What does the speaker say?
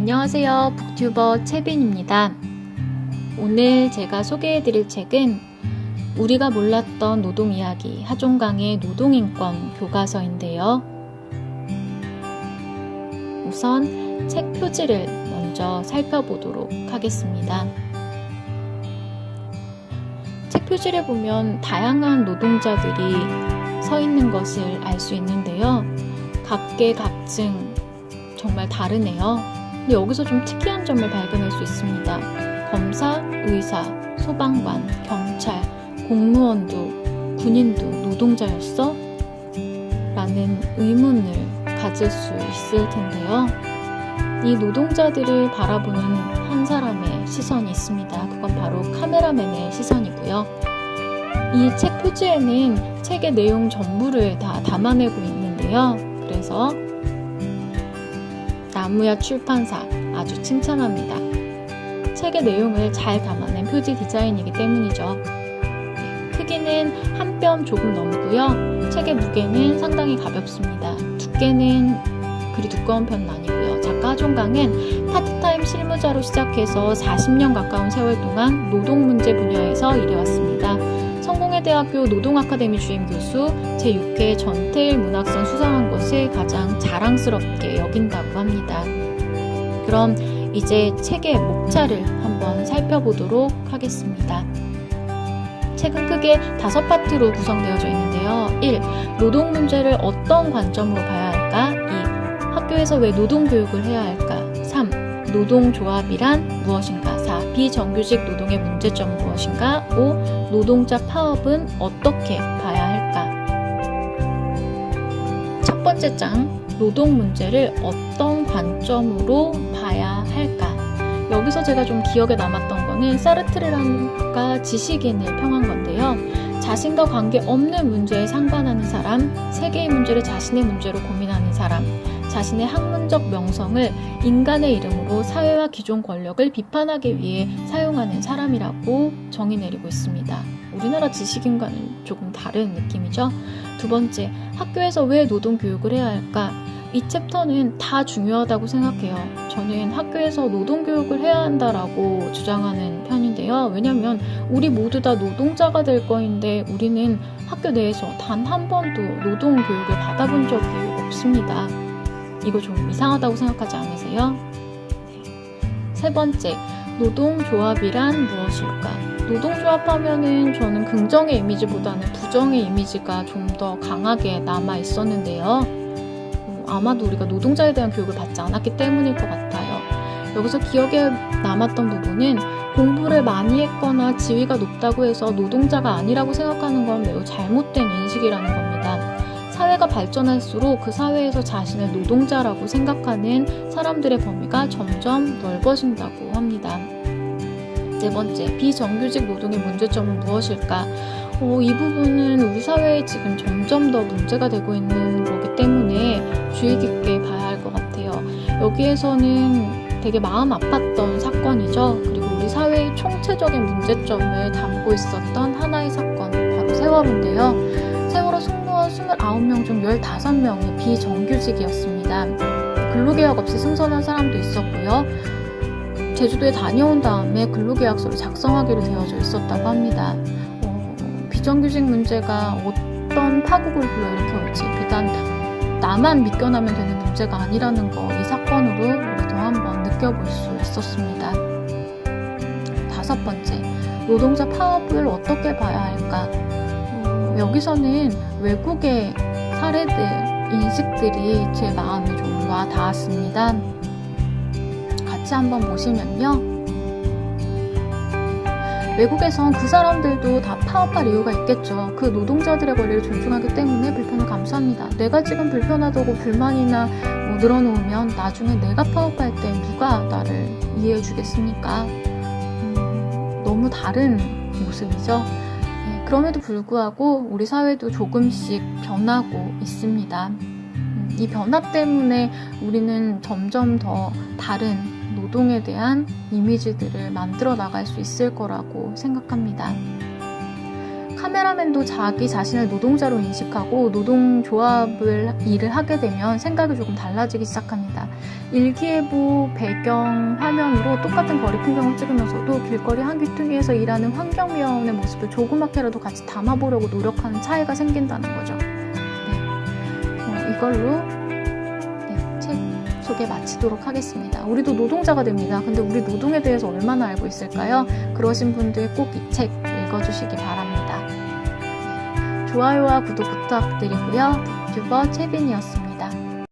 안녕하세요. 북튜버 채빈입니다. 오늘 제가 소개해 드릴 책은 우리가 몰랐던 노동 이야기 하종강의 노동인권 교과서인데요. 우선 책 표지를 먼저 살펴보도록 하겠습니다. 책 표지를 보면 다양한 노동자들이 서 있는 것을 알 수 있는데요. 각계각층 정말 다르네요. 근데 여기서 좀 특이한 점을 발견할 수 있습니다. 검사, 의사, 소방관, 경찰, 공무원도, 군인도 노동자였어? 라는 의문을 가질 수 있을 텐데요. 이 노동자들을 바라보는 한 사람의 시선이 있습니다. 그건 바로 카메라맨의 시선이고요. 이 책 표지에는 책의 내용 전부를 다 담아내고 있는데요. 그래서 나무야 출판사 아주 칭찬합니다. 책의 내용을 잘 담아낸 표지 디자인이기 때문이죠. 네, 크기는 한 뼘 조금 넘고요. 책의 무게는 상당히 가볍습니다. 두께는 그리 두꺼운 편은 아니고요. 작가 하종강은 파트타임 실무자로 시작해서 40년 가까운 세월 동안 노동 문제 분야에서 일해왔습니다. 성공회대학교 노동아카데미 주임 교수, 제6회 전태일 문학상 수상한 것을 가장 자랑스럽게 여긴다고 합니다. 그럼 이제 책의 목차를 한번 살펴보도록 하겠습니다. 책은 크게 다섯 파트로 구성되어져 있는데요. 1. 노동 문제를 어떤 관점으로 봐야 할까? 2. 학교에서 왜 노동 교육을 해야 할까? 3. 노동 조합이란 무엇인가? 4. 비정규직 노동의 문제점은 무엇인가? 5. 노동자 파업은 어떻게 봐야 할까? 첫 번째 장, 노동 문제를 어떤 관점으로 봐야 할까? 여기서 제가 좀 기억에 남았던 거는 사르트르가 지식인을 평한 건데요. 자신과 관계 없는 문제에 상관하는 사람, 세계의 문제를 자신의 문제로 고민하는 사람, 자신의 학문적 명성을 인간의 이름으로 사회와 기존 권력을 비판하기 위해 사용하는 사람이라고 정의 내리고 있습니다. 우리나라 지식인과는 조금 다른 느낌이죠. 두 번째, 학교에서 왜 노동 교육을 해야 할까? 이 챕터는 다 중요하다고 생각해요. 저는 학교에서 노동 교육을 해야 한다라고 주장하는 편인데요. 왜냐면 우리 모두 다 노동자가 될 거인데 우리는 학교 내에서 단 한 번도 노동 교육을 받아본 적이 없습니다. 이거 좀 이상하다고 생각하지 않으세요? 네. 세 번째, 노동조합이란 무엇일까? 노동조합 하면은 저는 긍정의 이미지보다는 부정의 이미지가 좀 더 강하게 남아 있었는데요. 어, 아마도 우리가 노동자에 대한 교육을 받지 않았기 때문일 것 같아요. 여기서 기억에 남았던 부분은 공부를 많이 했거나 지위가 높다고 해서 노동자가 아니라고 생각하는 건 매우 잘못된 인식이라는 겁니다. 사회가 발전할수록 그 사회에서 자신을 노동자라고 생각하는 사람들의 범위가 점점 넓어진다고 합니다. 네 번째, 비정규직 노동의 문제점은 무엇일까? 어, 이 부분은 우리 사회에 지금 점점 더 문제가 되고 있는 거기 때문에 주의 깊게 봐야 할 것 같아요. 여기에서는 되게 마음 아팠던 사건이죠. 그리고 우리 사회의 총체적인 문제점을 담고 있었던 하나의 사건, 바로 세월호인데요. 세월호 승무원 29명 중 15명이 비정규직이었습니다. 근로계약 없이 승선한 사람도 있었고요. 제주도에 다녀온 다음에 근로계약서를 작성하기로 되어져 있었다고 합니다. 어, 비정규직 문제가 어떤 파국을 불러일으켜올지 비단 나만 믿겨나면 되는 문제가 아니라는 거 이 사건으로 우리도 한번 느껴볼 수 있었습니다. 다섯 번째, 노동자 파업을 어떻게 봐야 할까? 어, 여기서는 외국의 사례들, 인식들이 제 마음에 좀 와 닿았습니다. 같이 한번 보시면요. 외국에선 그 사람들도 다 파업할 이유가 있겠죠. 그 노동자들의 권리를 존중하기 때문에 불편을 감수합니다. 내가 지금 불편하다고 불만이나 뭐 늘어놓으면 나중에 내가 파업할 때 누가 나를 이해해 주겠습니까? 음, 너무 다른 모습이죠. 네, 그럼에도 불구하고 우리 사회도 조금씩 변하고 있습니다. 음, 이 변화 때문에 우리는 점점 더 다른 노동에 대한 이미지들을 만들어 나갈 수 있을 거라고 생각합니다. 카메라맨도 자기 자신을 노동자로 인식하고 노동조합을 일을 하게 되면 생각이 조금 달라지기 시작합니다. 일기예보 배경 화면으로 똑같은 거리 풍경을 찍으면서도 길거리 한 귀퉁이에서 일하는 환경미화원의 모습을 조그맣게라도 같이 담아보려고 노력하는 차이가 생긴다는 거죠. 네. 어, 이걸로 네, 책 소개 마치도록 하겠습니다. 우리도 노동자가 됩니다. 근데 우리 노동에 대해서 얼마나 알고 있을까요? 그러신 분들 꼭 이 책 읽어주시기 바랍니다. 좋아요와 구독 부탁드리고요. 유튜버 채빈이었습니다.